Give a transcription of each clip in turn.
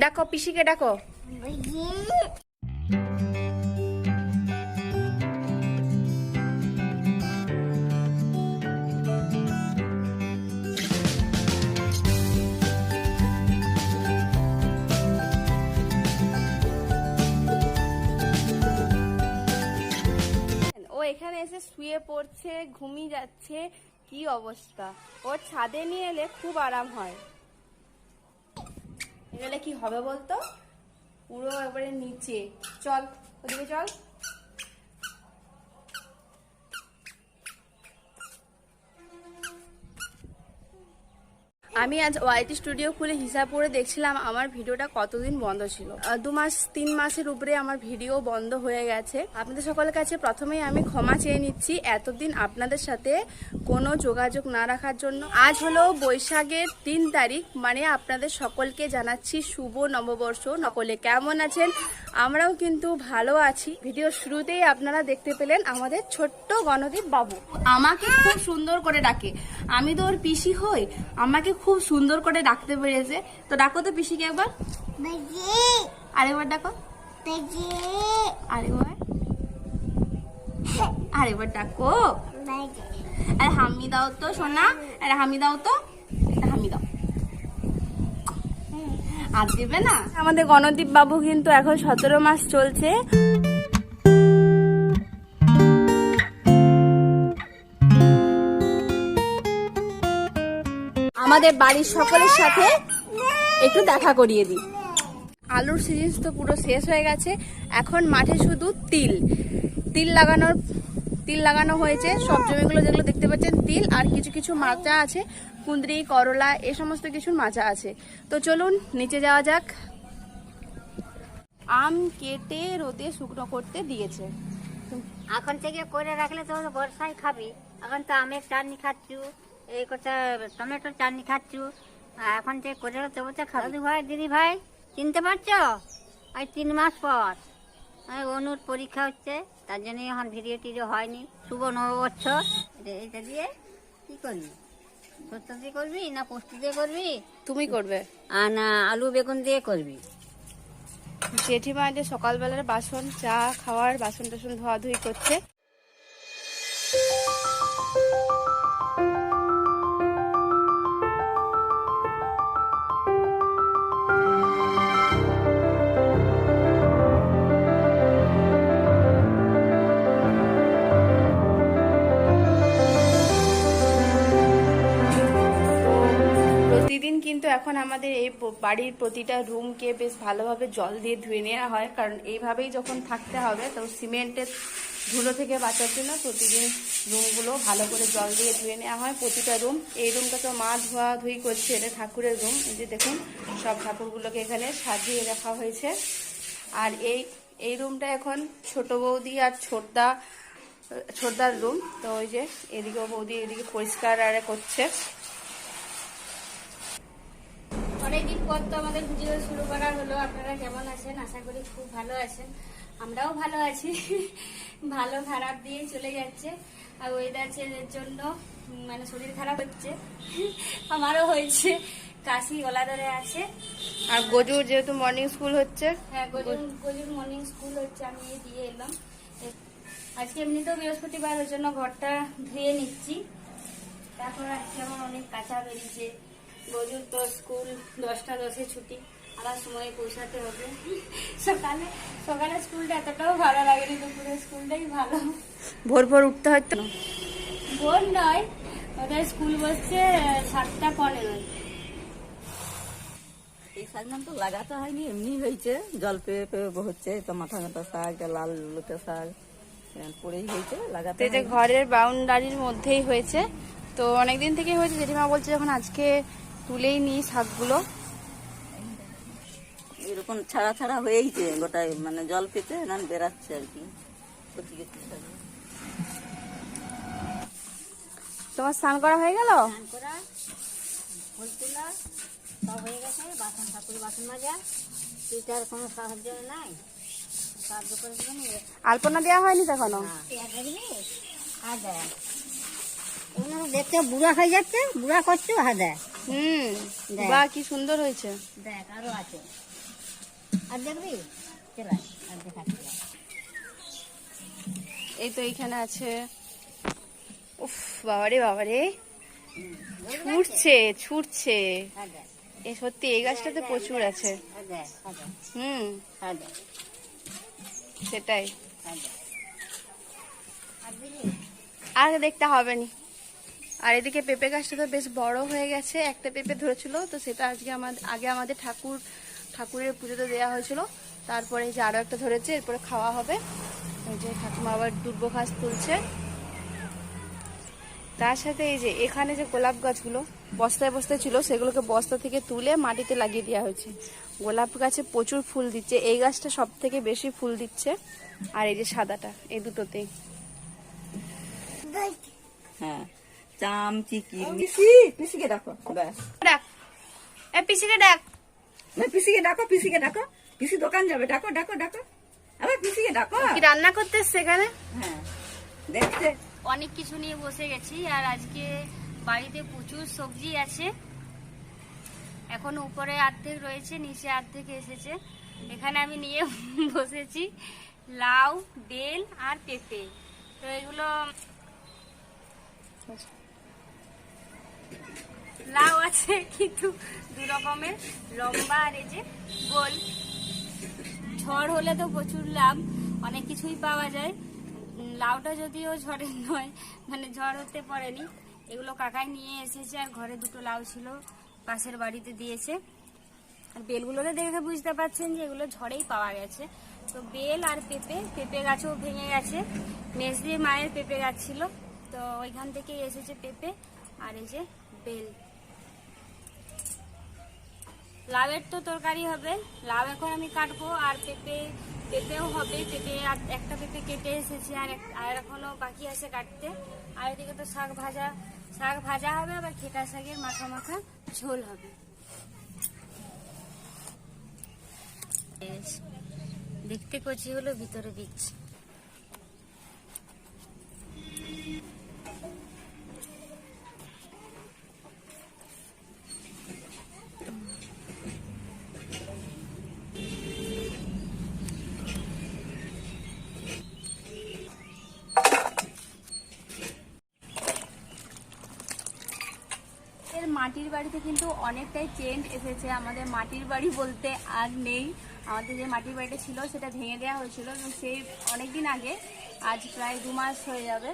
ডাকো, পিসিকে ডাকো। ও এখানে এসে শুয়ে পড়ছে, ঘুমিয়ে যাচ্ছে, কি অবস্থা? ওর ছাদে নিয়ে এলে খুব আরাম হয়। এলে কি হবে বলতো? পুরো একবারে নিচে। চল ওদিকে চল। আমি আজ ওয়াইটি স্টুডিও খুলে হিসাব করে দেখছিলাম আমার ভিডিওটা কতদিন বন্ধ ছিল। দু মাস, তিন মাসের উপরে আমার ভিডিও বন্ধ হয়ে গেছে। আপনাদের সকলের কাছে প্রথমেই আমি ক্ষমা চেয়ে নিচ্ছি এতদিন আপনাদের সাথে কোনো যোগাযোগ না রাখার জন্য। আজ হলো বৈশাখের তিন তারিখ মানে আপনাদের সকলকে জানাচ্ছি শুভ নববর্ষ। নকলে কেমন আছেন? আমরাও কিন্তু ভালো আছি। ভিডিও শুরুতেই আপনারা দেখতে পেলেন আমাদের ছোট্ট গণদীপ বাবু। আমাকে খুব সুন্দর করে ডাকে। আমি তো ওর পিসি হই। আমাকে খুব সুন্দর করে ডাকতে পেরেছে। তো ডাকো তো পিসিকে একবার। আরেকবার ডাকো। আরেকবার আরেকবার ডাকো। আরে হামি দাও তো সোনা। আরে হামি দাও তো। হামি দাও। আর দেবে না। আমাদের গণদীপ বাবু কিন্তু এখন সতেরো মাস চলছে। আমাদের বাড়ির সকলের সাথে একটু দেখা করিয়ে দিই। আলুর সিজন তো পুরো শেষ হয়ে গেছে। এখন মাঠে শুধু তিল। তিল লাগানোর তিল লাগানো হয়েছে। সব জমিগুলো যেগুলো দেখতে পাচ্ছেন তিল আর কিছু কিছু মাচা আছে। কুঁদরি করলা এ সমস্ত কিছুর মাচা আছে। তো চলুন নিচে যাওয়া যাক। আম কেটে রোদে শুকনো করতে দিয়েছে। এখন থেকে করে রাখলে তো বর্ষায় খাবি। এখন তো আমের চাটনি খাচ্ছু। এই কথা টমেটোর চাটনি খাচ্ছু। আর এখন যে করে রাখতে বলছে খাবি। ভাই দিদি ভাই চিনতে পারছ? আজ তিন মাস পর। অনুর পরীক্ষা হচ্ছে তার জন্য এখন ভিডিও টিডিও হয়নি। শুভ নববর্ষ। এটা- এটা দিয়ে কি করবি? সত্য দিয়ে করবি না পোস্ত দিয়ে করবি? তুমি করবে। আর না আলু বেগুন দিয়ে করবি? জেঠিমা যে সকালবেলার বাসন চা খাওয়ার বাসন টাসন ধোয়া ধুই করছে। প্রতিদিন কিন্তু এখন আমাদের এই বাড়ির প্রতিটা রুমকে বেশ ভালোভাবে জল দিয়ে ধুয়ে নেওয়া হয়, কারণ এইভাবেই যখন থাকতে হবে, তো সিমেন্টের ধুলো থেকে বাঁচার জন্য প্রতিদিন রুমগুলো ভালো করে জল দিয়ে ধুয়ে নেওয়া হয়। প্রতিটা রুম, এই রুমটা তো মা ধোয়া ধুই করছে, এটা ঠাকুরের রুম। এই যে দেখুন, সব ঠাকুরগুলোকে এখানে সাজিয়ে রাখা হয়েছে। আর এই এই রুমটা এখন ছোট বৌদি আর ছোটদা, ছোটদার রুম। তো ওই যে এদিকেও বৌদি এদিকে পরিষ্কার আর করছে অনেকদিন পর তো আমাদের ভিডিও শুরু করা হলো। আপনারা কেমন আছেন? আশা করি খুব ভালো আছেন। আমরাও ভালো আছি। ভালো খারাপ দিয়ে চলে যাচ্ছে। আর ওয়েদার চেঞ্জের জন্য মানে শরীর খারাপ হচ্ছে। আমারও হয়েছে। কাশি গলা ধরে আছে। আর গজুর যেহেতু মর্নিং স্কুল হচ্ছে। হ্যাঁ গজুর গজুর মর্নিং স্কুল হচ্ছে। আমি দিয়ে এলাম। আজকে এমনিতেও বৃহস্পতিবার ওই জন্য ঘরটা ধুয়ে নিচ্ছি। তারপর আজকে আমার অনেক কাঁচা বেরিয়েছে। গজুর তো স্কুল দশটা দশে ছুটি। আবার সময়ে পৌঁছাতে হবে। সকালে সকালে স্কুলটা এতটাও ভালো লাগেনি দুপুরে স্কুলটাই ভালো। ভোর ভোর উঠতে হয় তো? ভোর নয় ওদের স্কুল বসছে সাতটা পনেরো এই তো লাগাতে হয়নি এমনি হয়েছে। জল পেয়ে পেয়ে হচ্ছে তো মাথা শাক লাল লোটে শাক পরেই হয়েছে লাগাতে এই যে ঘরের বাউন্ডারির মধ্যেই হয়েছে। তো অনেকদিন থেকেই হয়েছে জেঠিমা বলছে যখন আজকে তুলেই নিই শাকগুলো। এরকম ছাড়া ছাড়া হয়েইছে গোটাই মানে জল পেতে না বেরাচ্ছে আর কি। তোমার স্নান করা হয়ে গেল? সব হয়ে গেছে বাসন ঠাকুর বাসন মাজা। কোনো সাহায্য নাই। সাহায্য আলপনা দেওয়া হয়নি তো এখনও? পেঁয়াজ দেখবি আর দেয় এগুলো দেখতে বুড়া হয়ে যাচ্ছে বুড়া করছ দেয় হুম। বাহ কি সুন্দর হয়েছে। দেখ আরও আছে। আর দেখবি? চলাই আর দেখাচ্ছি। এই তো এইখানে আছে। উফ বাবারে বাবারে। ছুটছে ছুটছে। আর দেখ। এ সত্যি এই গাছটাতে প্রচুর আছে। আর দেখ আর দেখ। হুম। সেটাই। আর দেখতে হবে নি। আর এদিকে পেঁপে গাছটা তো বেশ বড় হয়ে গেছে। একটা পেঁপে ধরেছিল তো সেটা আজকে আমাদের আগে আমাদের ঠাকুর ঠাকুরের পুজোতে দেওয়া হয়েছিল। তারপরে এই যে আরও একটা ধরেছে এরপরে খাওয়া হবে। এই যে ঠাকুমা আবার দুর্ব ঘাস তুলছে। তার সাথে এই যে এখানে যে গোলাপ গাছগুলো বস্তায় বস্তায় ছিল সেগুলোকে বস্তা থেকে তুলে মাটিতে লাগিয়ে দেওয়া হয়েছে। গোলাপ গাছে প্রচুর ফুল দিচ্ছে। এই গাছটা সব থেকে বেশি ফুল দিচ্ছে। আর এই যে সাদাটা এই দুটোতেই। হ্যাঁ। চাম চিকি পিসি পিসিকে ডাকো ব্যাস। ডাক। এ পিসিকে ডাক। না পিসিকে ডাকো পিসিকে ডাকো। পিসি দোকান যাবে ডাকো ডাকো ডাকো। আবার পিসিকে ডাকো। কি রান্না করতে এসছে এখানে? হ্যাঁ দেখছে। অনেক কিছু নিয়ে বসে গেছি আর আজকে বাড়িতে প্রচুর সবজি আছে। এখন উপরে অর্ধেক রয়েছে নিচে অর্ধেক এসেছে। এখানে আমি নিয়ে বসেছি লাউ বেল আর পেঁপে। তো এগুলো লাউ আছে কিন্তু দু রকমের লম্বা আর এই যে গোল। ঝড় হলে তো প্রচুর লাভ অনেক কিছুই পাওয়া যায়। লাউটা যদিও ঝড়ের নয় মানে ঝড় হতে পারেনি। এগুলো কাকাই নিয়ে এসেছে আর ঘরে দুটো লাউ ছিল, পাশের বাড়িতে দিয়েছে। আর বেলগুলোকে দেখে বুঝতে পারছেন যে এগুলো ঝড়েই পাওয়া গেছে। তো বেল আর পেঁপে পেঁপে গাছও ভেঙে গেছে। মেজ দিয়ে মায়ের পেঁপে গাছ ছিল, তো ওইখান থেকেই এসেছে পেঁপে। আর এই যে বেল। লাউয়ের তো তরকারি হবে। লাউ এখন আমি কাটবো আর পেঁপে, পেঁপেও হবে। পেঁপে আর একটা পেঁপে কেটে এসেছি আর আর এখনও বাকি আছে কাটতে। আর এদিকে তো শাক ভাজা শাক ভাজা হবে, আবার খেটা শাকের মাখা মাখা ঝোল হবে। দেখতে কচি হলো, ভিতরে বীজ। মাটির বাড়িতে কিন্তু অনেকটাই চেঞ্জ এসেছে। আমাদের মাটির বাড়ি বলতে আর নেই। আমাদের যে মাটির বাড়িটা ছিল, সেটা ভেঙে দেওয়া হয়েছিল এবং সেই অনেক দিন আগে, আজ প্রায় দু মাস হয়ে যাবে।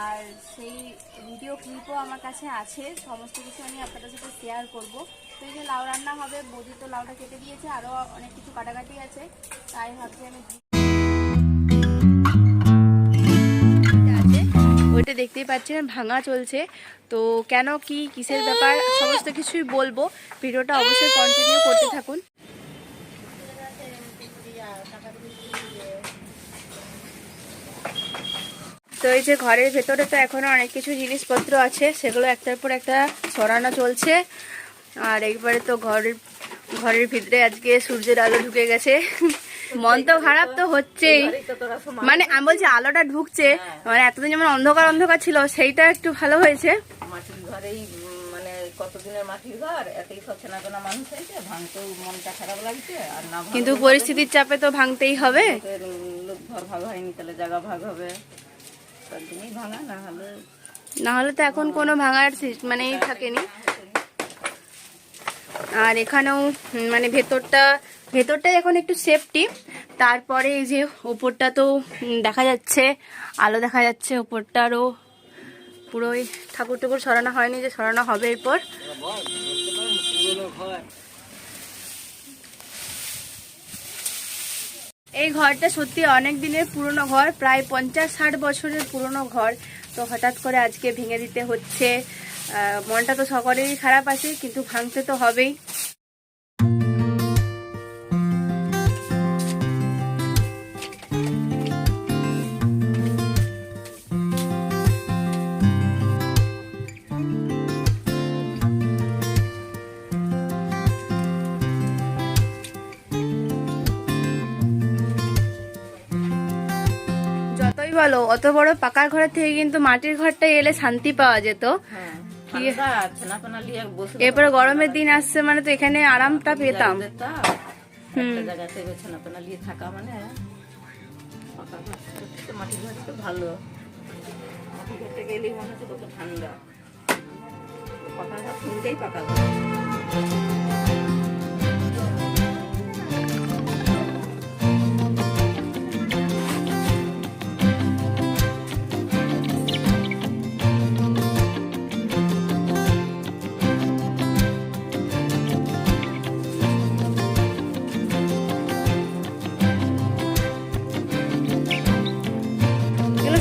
আর সেই ভিডিও ক্লিপও আমার কাছে আছে। সমস্ত কিছু আমি আপনাদের সাথে শেয়ার করব। তো এই যে লাউ রান্না হবে, বৌদি তো লাউটা কেটে দিয়েছে আরও অনেক কিছু কাটাকাটি আছে। তাই ভাবছি আমি ওইটা দেখতেই পাচ্ছেন, ভাঙা চলছে। তো কেন, কি, কিসের ব্যাপার, সমস্ত কিছুই বলব। ভিডিওটা অবশ্যই কন্টিনিউ করতে থাকুন। তো এই যে ঘরের ভেতরে তো এখনও অনেক কিছু জিনিসপত্র আছে, সেগুলো একটার পর একটা সরানো চলছে। আর একবারে তো ঘরের ঘরের ভিতরে আজকে সূর্যের আলো ঢুকে গেছে। মন তো খারাপ তো হচ্ছেই। মানে আমি বলছি আলোটা ঢুকছে মানে এতদিন যেমন অন্ধকার অন্ধকার ছিল সেইটা একটু ভালো হয়েছে। মাটির ঘরেই মানে কতদিনের মাটির ঘর? এতই সচেনা মানুষ হয়েছে ভাঙতেও মনটা খারাপ লাগছে আর না কিন্তু পরিস্থিতির চাপে তো ভাঙতেই হবে। লোক ঘর ভাগ হয়নি তাহলে জায়গা ভাগ হবে। তার জন্যই ভাঙা না হলে না হলে তো এখন কোনো ভাঙার মানেই থাকেনি। আর এখানেও মানে ভেতরটা ভেতরটা এখন একটু সেফটি তারপরে এই যে উপরটা তো দেখা যাচ্ছে, আলো দেখা যাচ্ছে উপরটারও পুরোই ঠাকুর টুকুর সরানো হয়নি যে সরানো হবে এরপর। এই ঘরটা সত্যি অনেক দিনের পুরনো ঘর, প্রায় পঞ্চাশ ষাট বছরের পুরনো ঘর। তো হঠাৎ করে আজকে ভেঙে দিতে হচ্ছে। মনটা তো সকলেরই খারাপ আছে, কিন্তু ভাঙতে তো হবেই। বলো অত বড় পাকার ঘরের থেকে কিন্তু মাটির ঘরটাই এলে শান্তি পাওয়া যেত। হ্যাঁ এরপরে গরমের দিন আসছে মানে তো এখানে আরামটা পেতাম। থাকা মানে পাকা ঘর থেকে মাটির ঘর ভালো। মাটির ঘরতে গেলেই মনে হচ্ছে কত ঠান্ডা। পাকা শুনতেই পাকা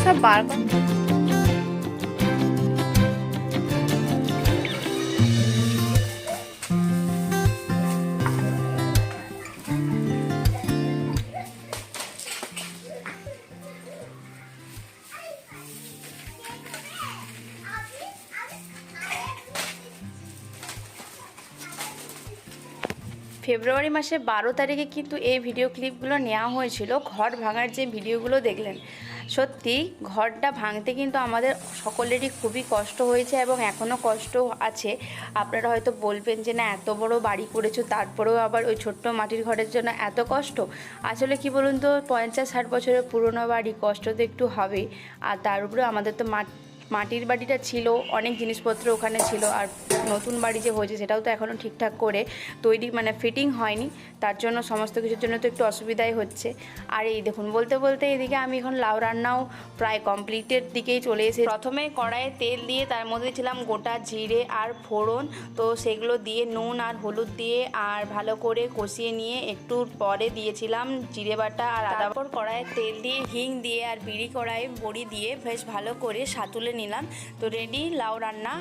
সব বার ফেব্রুয়ারি মাসের বারো তারিখে কিন্তু এই ভিডিও ক্লিপগুলো নেওয়া হয়েছিল। ঘর ভাঙার যে ভিডিওগুলো দেখলেন সত্যি ঘরটা ভাঙতে কিন্তু আমাদের সকলেরই খুবই কষ্ট হয়েছে এবং এখনও কষ্ট আছে। আপনারা হয়তো বলবেন যে, না, এত বড় বাড়ি করেছ, তারপরেও আবার ওই ছোট্ট মাটির ঘরের জন্য এত কষ্ট? আসলে কি বলুন তো, পঞ্চাশ ষাট বছরের পুরনো বাড়ি, কষ্ট তো একটু হবে আর তার উপরে আমাদের তো মাটি মাটির বাড়িটা ছিল, অনেক জিনিসপত্র ওখানে ছিল আর নতুন বাড়ি যে হয়েছে সেটাও তো এখনও ঠিকঠাক করে তৈরি মানে ফিটিং হয়নি। তার জন্য সমস্ত কিছুর জন্য তো একটু অসুবিধাই হচ্ছে। আর এই দেখুন, বলতে বলতে এদিকে আমি এখন লাউ রান্নাও প্রায় কমপ্লিটের দিকেই চলে এসে প্রথমে কড়াইয়ে তেল দিয়ে তার মধ্যে ছিলাম গোটা জিরে আর ফোড়ন। তো সেগুলো দিয়ে নুন আর হলুদ দিয়ে আর ভালো করে কষিয়ে নিয়ে একটু পরে দিয়েছিলাম জিরে বাটা আর আদা। পর কড়াইয়ে তেল দিয়ে, হিং দিয়ে আর বিড়ি কড়াইয়ে বড়ি দিয়ে বেশ ভালো করে সাতুলে নিলাম। তো রেডি লাউ রান্না।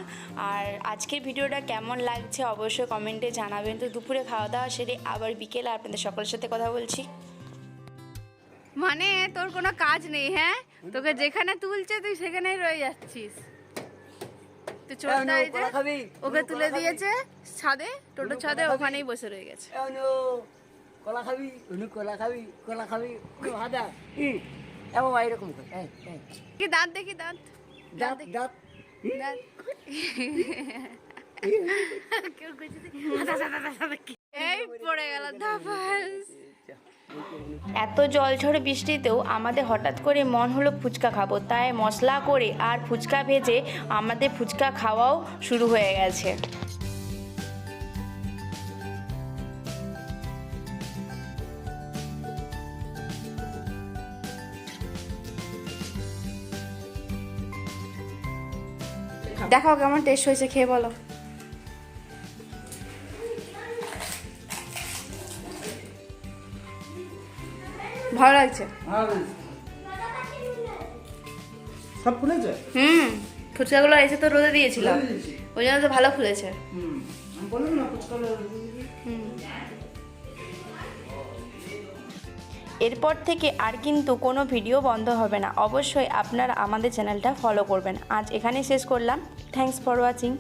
আর আজকের ভিডিওটা কেমন লাগছে অবশ্যই কমেন্টে জানাবেন। তো দুপুরে খাওয়া দাওয়া সেরে আবার বিকেলে আপনাদের সকলের সাথে কথা বলছি। মানে তোর কোনো কাজ নেই হ্যাঁ? তোকে যেখানে তুলছে তুই সেখানেই রয়ে যাচ্ছিস। চোরটা ওকে তুলে দিয়েছে ছাদে টোটো ছাদে ওখানেই বসে রয়ে গেছে। কলা খাবি? কলা খাবি? কলা খাবি? হাদা? এমন এরকম করে। এই, এই। কি দাঁত দেখি দাঁত? দাঁত দাঁত দাঁত এই পড়ে গেল ধাপাস এত জল ঝড়ে বৃষ্টিতেও আমাদের হঠাৎ করে মন হলো ফুচকা খাব তাই মশলা করে আর ফুচকা ভেজে আমাদের ফুচকা খাওয়াও শুরু হয়ে গেছে। দেখাও কেমন টেস্ট হয়েছে খেয়ে বলো। ভালো লাগছে? সব ফুলেছে? হুম ফুচকাগুলো এসে তো রোদে দিয়েছিলাম ওই জন্য তো ভালো ফুলেছে। হুম আমি বললাম না ফুচকা এরপর থেকে আর কিন্তু কোনো ভিডিও বন্ধ হবে না। অবশ্যই আপনারা আমাদের চ্যানেলটা ফলো করবেন। আজ এখানেই শেষ করলাম। Thanks for watching